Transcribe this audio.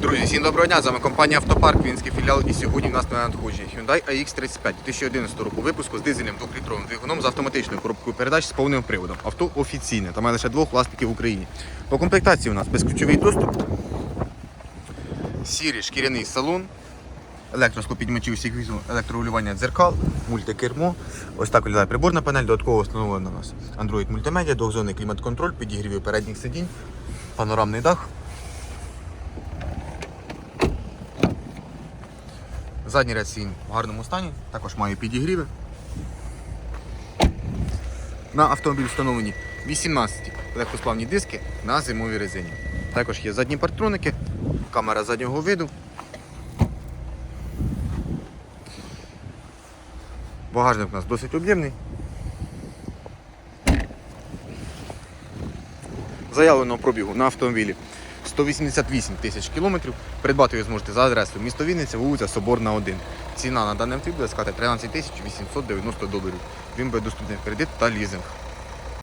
Друзі, всім доброго дня! З вами компанія Автопарк, Вінський філіал. І сьогодні в нас на надходженні Hyundai AX35 2011 року випуску з дизельним 2-літровим двигуном з автоматичною коробкою передач з повним приводом. Авто офіційне та має лише двох власників в Україні. По комплектації у нас безключовий доступ, сірий шкіряний салон, електросклопідмічів всіх візу, електрорегулювання дзеркал, мультикермо. Ось так виглядає приборна панель, додатково встановлено у нас Android мультимедіа, двохзонний клімат-контроль, підігрівів передніх сидінь, панорамний дах. Задній ряд сінь в гарному стані, також має підігріви. На автомобіль встановлені 18 легкосплавні диски на зимовій резині. Також є задні партроники, камера заднього виду. Багажник у нас досить об'ємний. Заявленого пробігу на автомобілі 188 тисяч кілометрів. Придбати його зможете за адресою місто Вінниця, вулиця Соборна 1. Ціна на даний автомобіль буде скати 13 тисяч 890 доларів. Він буде доступний в кредит та лізинг.